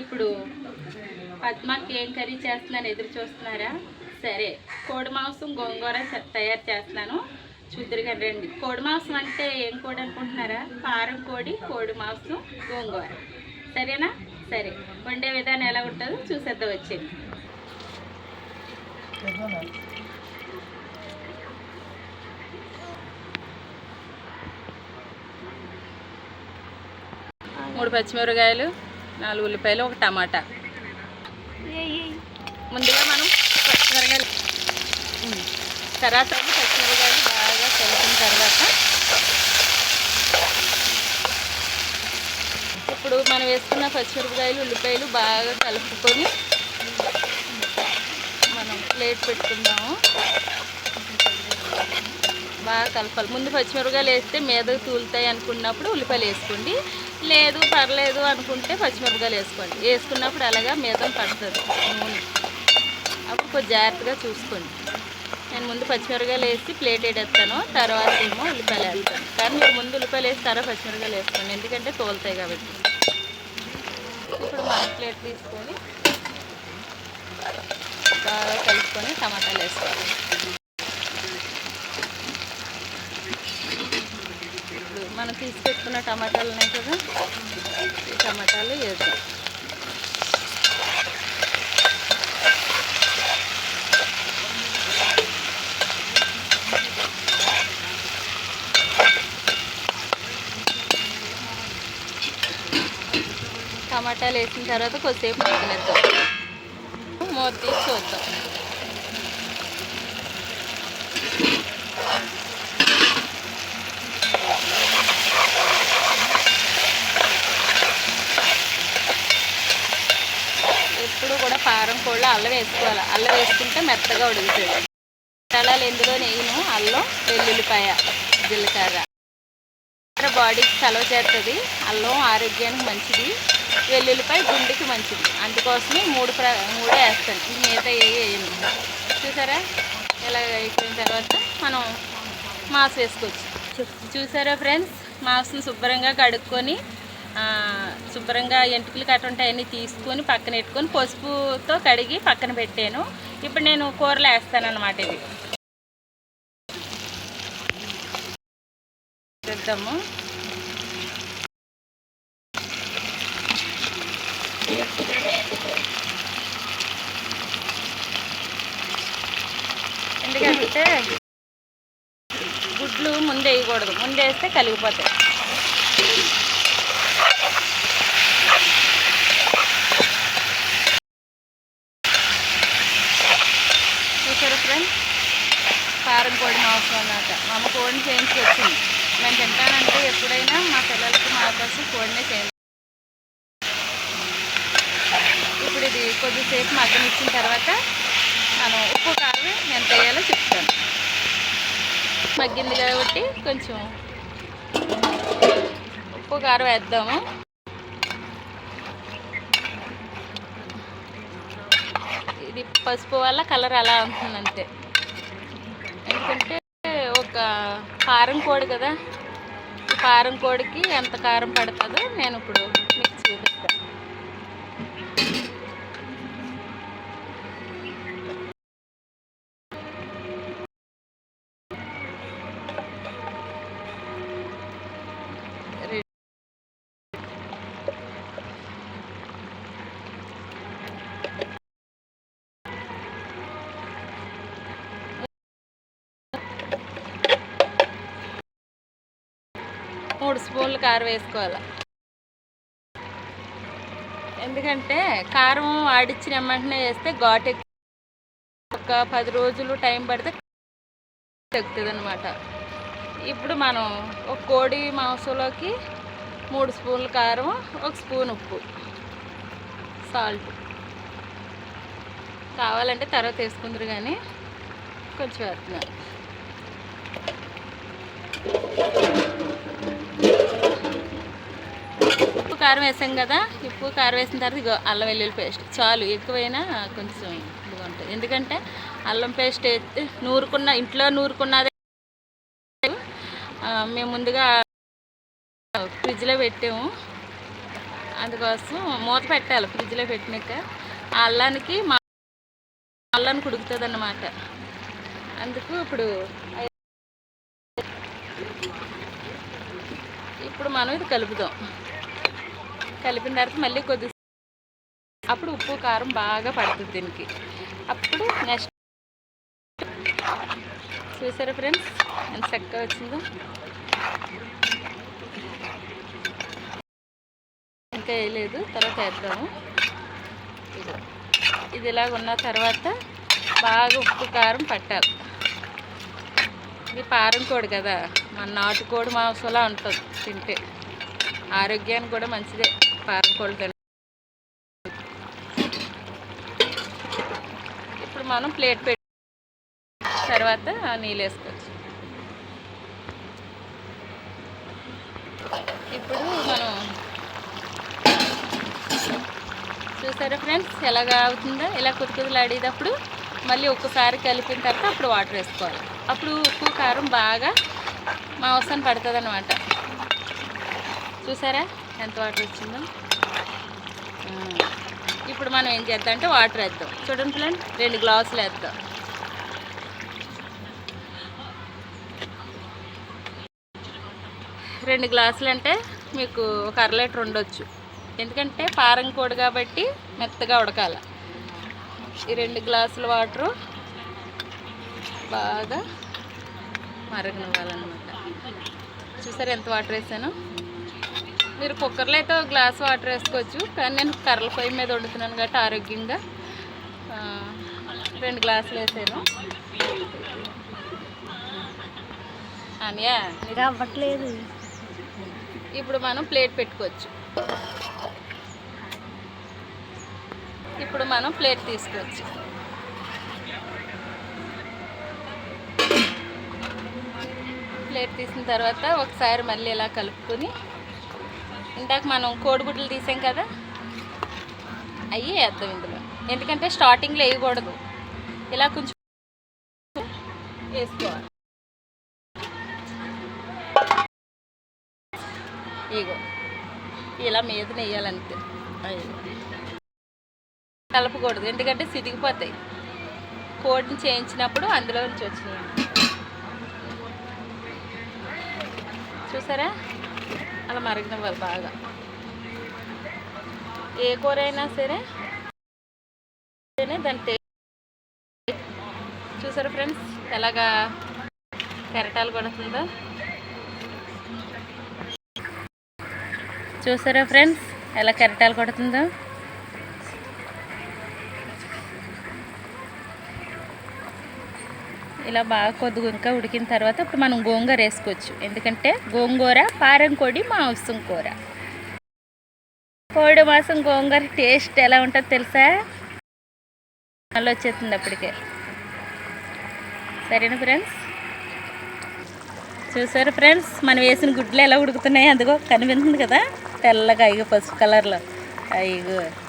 ఇప్పుడు పద్మకి ఏం కర్రీ చేస్తున్నాను ఎదురు చూస్తున్నారా? సరే కోడి మాంసం గోంగూర తయారు చేస్తున్నాను. చూద్దరుగా రండి. కోడి మాంసం అంటే ఏం కోడి అనుకుంటున్నారా? పారం కోడి కోడి మాంసం గోంగూర. సరేనా? సరే వండే విధానం ఎలా ఉంటుందో చూసేద్దాం వచ్చేది మూడు పచ్చిమిరకాయలు నాలుగు ఉల్లిపాయలు ఒక టమాటా. ముందుగా మనం పచ్చిమిరకాయలు. తర్వాత పచ్చిమిరకాయలు బాగా కలిపిన తర్వాత ఇప్పుడు మనం వేసుకున్న పచ్చిమిరపకాయలు ఉల్లిపాయలు బాగా కలుపుకొని మనం ప్లేట్ పెట్టుకుందాము. బాగా కలపాలి. ముందు పచ్చిమిరపకాయలు వేస్తే మీదకు తూలుతాయి అనుకున్నప్పుడు ఉల్లిపాయలు వేసుకోండి. లేదు పర్లేదు అనుకుంటే పచ్చిమిరపకాయలు వేసుకోండి. వేసుకున్నప్పుడు అలాగా మీదం పడుతుంది నూనె. అప్పుడు కొంచెం జాగ్రత్తగా చూసుకోండి. నేను ముందు పచ్చిమిరపకాయలు వేసి ప్లేట్ వేడేస్తాను తర్వాత ఏమో ఉల్లిపాయలు వేస్తాను. కానీ మీరు ముందు ఉల్లిపాయలు వేసి తర్వాత పచ్చిమిరపకాయలు వేసుకోండి ఎందుకంటే తోలుతాయి కాబట్టి. ఇప్పుడు మన ప్లేట్ తీసుకొని బాగా కలుపుకొని టమాటాలు వేసుకోవాలి ఇప్పుడు మనం ఉన్న టమాటాలు ఉన్నాయి కదా? ఈ టమాటాలు వేద్దాం. టమాటాలు వేసిన తర్వాత కొద్దిసేపు మగ్గనిద్దాం. మూత తీసి చూద్దాం ఎప్పుడు కూడా పారం కోళ్ళు అల్లం వేసుకోవాలి. అల్లం వేసుకుంటే మెత్తగా ఉడుకుతుంది. మసాలాలు ఎందులో నేను? అల్లం వెల్లుల్లిపాయ జీలకర్ర. బాడీకి చలవ చేస్తుంది. అల్లం ఆరోగ్యానికి మంచిది. వెల్లుల్లిపాయ గుండెకి మంచిది. అందుకోసమే మూడు ప్ర మూడే వేస్తాను. మిగతా ఏ వేయను. చూసారా? ఇలా అయిపోయిన తర్వాత మనం మాస్ వేసుకోవచ్చు. చూ- చూసారా ఫ్రెండ్స్? మాంసం శుభ్రంగా కడుక్కొని శుభ్రంగా ఎంటుకలు కట్ట ఉంటాయి అన్నీ తీసుకొని పక్కన పెట్టుకొని పసుపుతో కడిగి పక్కన పెట్టాను. ఇప్పుడు నేను కూరలు వేస్తాను అనమాట ఇది చేద్దాము. ఎందుకంటే గుడ్లు ముందేయకూడదు. వేయకూడదు ముందే వేస్తే కలిగిపోతాయి చూసారా ఫ్రెండ్స్ కారం పొడి మాంసం అన్నమాట. మా అమ్మ కోడిని చేయించి వచ్చింది మేము తింటానంటే ఎప్పుడైనా మా పిల్లలకి మా కోసం కోడినే చేయించి. ఇప్పుడు ఇది కొద్దిసేపు మగ్గనిచ్చిన తర్వాత మనం ఉప్పు కారం ఎంత వేయాలో చెప్తాను. మగ్గింది కాబట్టి కొంచెం ఉప్పు కారం వేద్దాము. ఇది పసుపు వల్ల కలర్ అలా ఉంటుంది అంతే ఎందుకంటే ఒక కారం కోడి కదా. కారం కోడికి ఎంత కారం పడుతుందో నేను ఇప్పుడు స్పూన్లు కారం వేసుకోవాలి. ఎందుకంటే కారం ఆడిచ్చిన వెంటనే వేస్తే ఘాటు ఒక పది రోజులు టైం పడితే తగ్గుతుంది అనమాట ఇప్పుడు మనం ఒక కోడి మాంసంలోకి మూడు స్పూన్లు కారం ఒక స్పూన్ ఉప్పు సాల్ట్. కావాలంటే తర్వాత వేసుకుందరు కానీ కొంచెం వేస్తున్నాను ఉప్పు కారం వేసాం కదా ఉప్పు కారం వేసిన తర్వాత ఇగో అల్లం వెల్లుల్లి పేస్ట్. చాలు ఎక్కువైనా కొంచెం ఇదిగా ఉంటుంది. ఎందుకంటే అల్లం పేస్ట్ నూరుకున్న ఇంట్లో నూరుకున్నదే మేము ముందుగా ఫ్రిడ్జ్లో పెట్టాము. అందుకోసం మూత పెట్టాలి ఫ్రిడ్జ్లో పెట్టినాక. ఆ అల్లానికి మా అల్లానికి కుడుకుతుంది అన్నమాట అందుకు ఇప్పుడు ఇప్పుడు మనం ఇది కలుపుదాం. కలిపిన తర్వాత మళ్ళీ కొద్ది అప్పుడు ఉప్పు కారం బాగా పడుతుంది దీనికి. అప్పుడు నెక్స్ట్ చూసారా ఫ్రెండ్స్? ఎంత చక్కగా వచ్చిందో. ఇంకా వేయలేదు తర్వాత వేద్దాము. ఇది ఇలాగ ఉన్న తర్వాత బాగా ఉప్పు కారం పట్టాలి. ఇది పారం కోడి కదా. మన నాటుకోడి మాంసంలా ఉంటుంది తింటే. ఆరోగ్యానికి కూడా మంచిదే. పారం కోడి ఇప్పుడు మనం ప్లేట్ పెట్టి తర్వాత నీళ్ళు వేసుకోవచ్చు. ఇప్పుడు మనం చూసారా ఫ్రెండ్స్ ఎలాగా అవుతుందో ఇలా కుదుకుదలాడేటప్పుడు మళ్ళీ ఒక్కసారి కలిపిన తర్వాత అప్పుడు వాటర్ వేసుకోవాలి. అప్పుడు ఉప్పు కారం బాగా మాంసం పడుతుంది అనమాట చూసారా? ఎంత వాటర్ వచ్చిందో ఇప్పుడు మనం ఏం చేద్దాం అంటే వాటర్ వేద్దాం. చూడండి ఫ్రెండ్ రెండు గ్లాసులు వేద్దాం. రెండు గ్లాసులు అంటే మీకు ఒక అర లీటర్ ఉండొచ్చు. ఎందుకంటే పారం కోడి కాబట్టి మెత్తగా ఉడకాల. ఈ రెండు గ్లాసుల వాటరు బాగా మరగనివ్వాలన్నమాట. చూసారు ఎంత వాటర్ వేసాను? మీరు కుక్కర్లో అయితే ఒక గ్లాస్ వాటర్ వేసుకోవచ్చు. కానీ నేను కర్రల పొయ్యి మీద వండుతున్నాను కాబట్టి ఆరోగ్యంగా రెండు గ్లాసులు వేసాను. అనియా అవ్వట్లేదు. ఇప్పుడు మనం ప్లేట్ పెట్టుకోవచ్చు. ఇప్పుడు మనం ప్లేట్ తీసుకోవచ్చు. ప్లేట్ తీసిన తర్వాత ఒకసారి మళ్ళీ ఇలా కలుపుకొని ఇందాక మనం కోడిగుడ్లు తీసాం కదా అవి వేద్దాం ఇందులో. ఎందుకంటే స్టార్టింగ్లో వేయకూడదు. ఇలా కొంచెం వేసుకోవాలి. ఇగో ఇలా మీద నెయ్యాలంతే. కలపకూడదు ఎందుకంటే సిదిగిపోతాయి. కోడిని చేయించినప్పుడు అందులో నుంచి వచ్చినాయి. చూసారా? అలా మరగనివ్వాలి బాగా. ఏ కూర అయినా సరే దాని టేస్ట్ చూసారా ఫ్రెండ్స్? ఎలాగా కెరటాలు కొడుతుందో? చూసారా ఫ్రెండ్స్? ఎలా కెరటాలు కొడుతుందో? ఇలా బాగా కొద్దిగా ఇంకా ఉడికిన తర్వాత ఇప్పుడు మనం గోంగూర వేసుకోవచ్చు. ఎందుకంటే గోంగూర పారం కోడి మాంసం కూర. కోడి మాంసం గోంగూర టేస్ట్ ఎలా ఉంటుందో తెలుసా? మళ్ళీ వచ్చేస్తుంది అప్పటికే. సరేనా ఫ్రెండ్స్? చూసారు ఫ్రెండ్స్? మనం వేసిన గుడ్లు ఎలా ఉడుకుతున్నాయి అందుకో కనిపిస్తుంది కదా? తెల్లగా అయ్యో పసుపు కలర్లో. అయ్యో.